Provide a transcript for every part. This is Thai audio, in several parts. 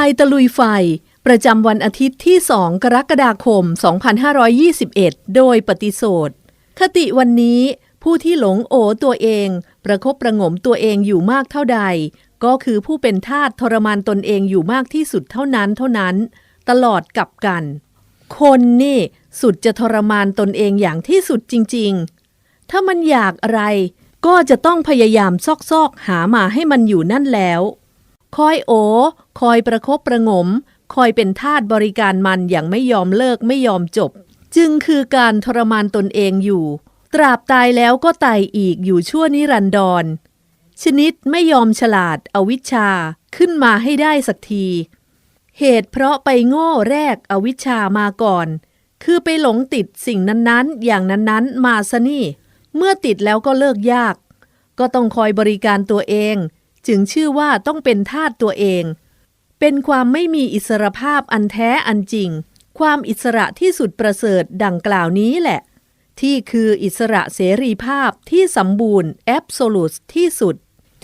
ายตะลุยไฟ ประจำวันอาทิตย์ที่ 2 กรกฎาคม 2521 โดยปฏิโสธคติวันนี้ผู้ที่หลงโอตัวเอง ประคบประงมตัวเองอยู่มากเท่าใด ก็คือผู้เป็นทาสทรมานตนเองอยู่มากที่สุดเท่านั้นเท่านั้น ตลอดกับกัน คนนี่สุดจะทรมานตนเองอย่างที่สุดจริง ๆ ถ้ามันอยากอะไร ก็จะต้องพยายามซอกๆหามาให้มันอยู่นั่นแล้ว คอยโอ คอยประคบประงม คอยเป็นทาสบริการมันอย่างไม่ยอมเลิกไม่ยอมจบ จึงคือการทรมานตนเองอยู่ ตราบตายแล้วก็ตายอีกอยู่ชั่วนิรันดร ชนิดไม่ยอมฉลาดอวิชชาขึ้นมาให้ได้สักที เหตุเพราะไปโง่แรกอวิชชามาก่อน คือไปหลงติดสิ่งนั้นๆ อย่างนั้นๆ มาซะนี่ เมื่อติดแล้วก็เลิกยาก ก็ต้องคอยบริการตัวเอง จึงชื่อว่าต้องเป็นทาสตัวเอง เป็นความไม่มีอิสรภาพอันแท้อันจริง ความอิสระที่สุดประเสริฐดังกล่าวนี้แหละ ที่คืออิสระเสรีภาพที่สมบูรณ์แอบโซลูสที่สุด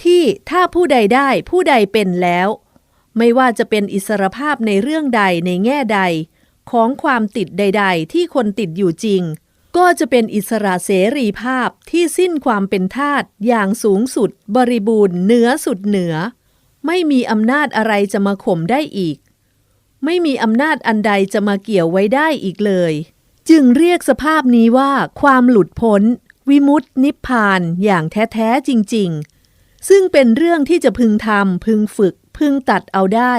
ที่ถ้าผู้ใดได้ผู้ใดเป็นแล้ว ไม่ว่าจะเป็นอิสรภาพในเรื่องใดในแง่ใด ของความติดใด ๆ ที่คนติดอยู่จริง ก็จะเป็นอิสระเสรีภาพที่สิ้นความเป็นทาสอย่างสูงสุด บริบูรณ์เหนือสุดเหนือ ไม่มีอำนาจอะไรจะมาข่มได้อีก ไม่มีอำนาจอันใดจะมาเกี่ยวไว้ได้อีกเลย จึงเรียกสภาพนี้ว่าความหลุดพ้น วิมุตตินิพพานอย่างแท้ ๆ จริง ๆ ซึ่งเป็นเรื่องที่จะพึงทำพึงฝึก พึงตัดเอาได้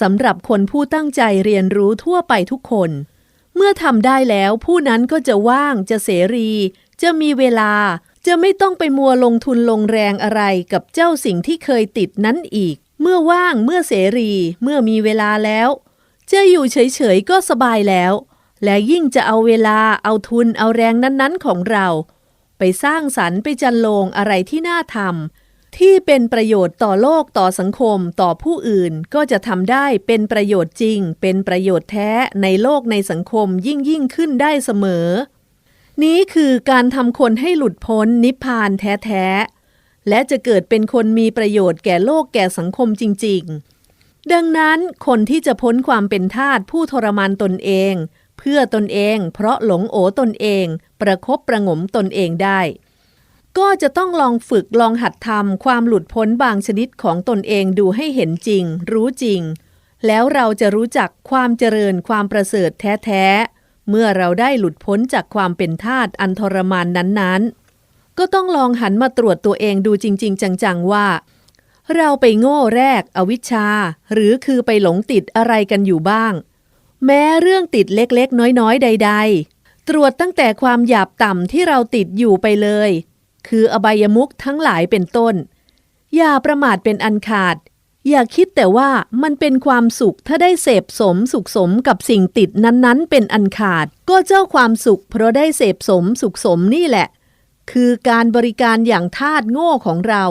สำหรับคนผู้ตั้งใจเรียนรู้ทั่วไปทุกคน เมื่อทำได้แล้วผู้นั้นก็จะว่างจะเสรี จะมีเวลาจะไม่ต้องไปมัวลงทุนลงแรงอะไรกับเจ้าสิ่งที่เคยติดนั้นอีก เมื่อว่างเมื่อเสรีเมื่อมีเวลาแล้วจะอยู่เฉยๆก็สบายแล้ว และยิ่งจะเอาเวลาเอาทุนเอาแรงนั้นๆของเรา ไปสร้างสรรค์ไปจันโลงอะไรที่น่าทำ ที่เป็นประโยชน์ต่อโลกต่อสังคมต่อผู้อื่นก็จะทำได้เป็นประโยชน์จริง เป็นประโยชน์แท้ในโลกในสังคมยิ่งยิ่งขึ้นได้เสมอ นี้คือการทำคนให้หลุดพ้นนิพพานแท้ๆ และจะเกิดเป็นคนมีประโยชน์แก่โลกแก่สังคมจริง ๆ ดังนั้นคนที่จะพ้นความเป็นทาสผู้ทรมานตนเอง เพื่อตนเอง เพราะหลงโอตนเอง ประคบประงมตนเองได้ ก็จะต้องลองฝึกลองหัดทำความหลุดพ้นบางชนิดของตนเองดูให้เห็นจริง รู้จริง แล้วเราจะรู้จักความเจริญความประเสริฐแท้ๆ เมื่อเราได้หลุดพ้นจากความเป็นทาสอันทรมานนั้นๆ ก็ต้องลองหันมาตรวจตัวเองดูจริง ๆ จังๆ ว่า เราไปโง่แรกอวิชชา หรือคือไปหลงติดอะไรกันอยู่บ้าง แม้เรื่องติดเล็กๆ น้อยๆ ใด ๆ ตรวจตั้งแต่ความหยาบต่ำที่เราติดอยู่ไปเลย คืออบายมุขทั้งหลายเป็นต้น อย่าประมาทเป็นอันขาด อย่าคิดแต่ว่ามันเป็นความสุขถ้าได้เสพสมสุขสมกับสิ่งติดนั้นๆ เป็นอันขาด ก็เจ้าความสุขเพราะได้เสพสมสุขสมนี่แหละ คือการบริการอย่างทาสโง่ของเรา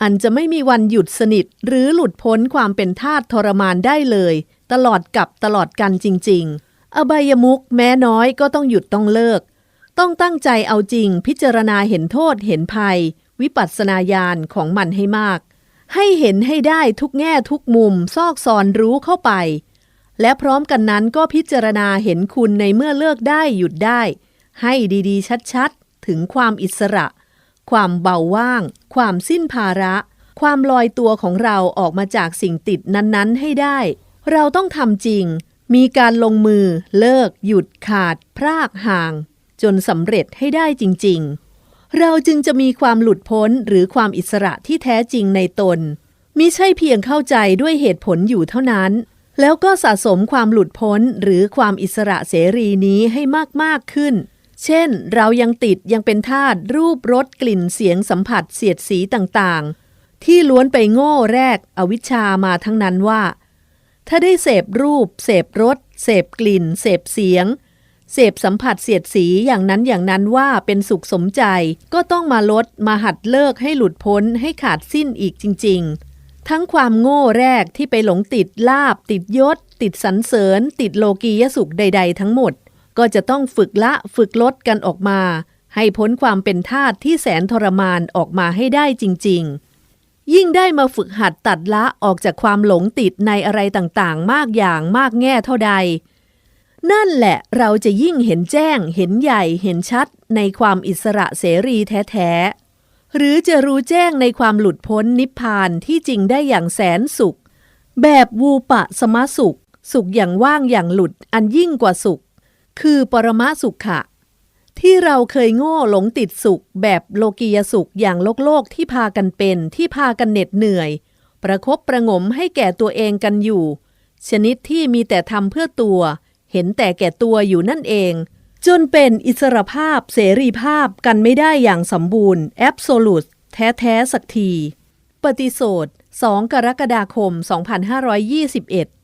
อันจะไม่มีวันหยุดสนิทหรือหลุดพ้นความเป็นทาสทรมานได้เลย ตลอดกับตลอดกันจริง ๆ อบายมุขแม้น้อยก็ต้องหยุดต้องเลิก ต้องตั้งใจเอาจริงพิจารณาเห็นโทษเห็นภัย วิปัสสนาญาณของมันให้มาก ให้เห็นให้ได้ทุกแง่ทุกมุมซอกซอนรู้เข้าไป และพร้อมกันนั้นก็พิจารณาเห็นคุณในเมื่อเลิกได้หยุดได้ ให้ดีๆ ชัดๆ ถึงความอิสระ ความเบาว่าง ความสิ้นภาระ ความลอยตัวของเราออกมาจากสิ่งติดนั้นๆ ให้ได้ เราต้องทำจริง มีการลงมือ เลิก หยุดขาด พรากห่าง จนสำเร็จให้ได้จริง ๆ เราจึงจะมีความหลุดพ้นหรือความอิสระที่แท้จริงในตนมิใช่เพียงเข้าใจด้วยเหตุผลอยู่เท่านั้น แล้วก็สะสมความหลุดพ้นหรือความอิสระเสรีนี้ให้มาก ๆ ขึ้น เช่น เรายังติดยังเป็นทาสรูปรสกลิ่นเสียงสัมผัสเสียดสีต่างๆ ที่ล้วนไปโง่แรกอวิชชามาทั้งนั้นว่า ถ้าได้เสพรูป เสพรสเสพกลิ่น เสพเสียง เสพสัมผัสเสียดสีอย่างนั้นอย่างนั้นว่าเป็นสุขสมใจ ก็ต้องมาลดมาหัดเลิกให้หลุดพ้นให้ขาดสิ้นอีกจริง ๆ ทั้งความโง่แรกที่ไปหลงติดลาบ ติดยศ ติดสรรเสริญ ติดโลกียสุขใด ๆ ทั้งหมด ก็จะต้องฝึกละฝึกลดกันออกมา ให้พ้นความเป็นทาสที่แสนทรมานออกมาให้ได้จริง ๆยิ่งได้มาฝึกหัดตัดละออกจากความหลงติดในอะไรต่างๆ มากอย่างมากแง่เท่าใด นั่นแหละเราจะยิ่งเห็นแจ้งเห็นใหญ่เห็นชัดในความอิสระเสรีแท้ๆ หรือจะรู้แจ้งในความหลุดพ้นนิพพานที่จริงได้อย่างแสนสุข แบบวูปะสมสุข สุขอย่างว่างอย่างหลุดอันยิ่งกว่าสุข คือปรมะสุขะ ที่เราเคยโง่หลงติดสุข แบบโลกียสุขอย่างโลกโลกที่พากันเป็นที่พากันเหน็ดเหนื่อย ประคบประงมให้แก่ตัวเองกันอยู่ ชนิดที่มีแต่ทำเพื่อตัว เห็นแต่แก่ตัวอยู่นั่นเอง จนเป็นอิสรภาพเสรีภาพกันไม่ได้อย่างสมบูรณ์แอบโซลูตแท้ๆสักที ปฏิโสธ2กรกฎาคม 2521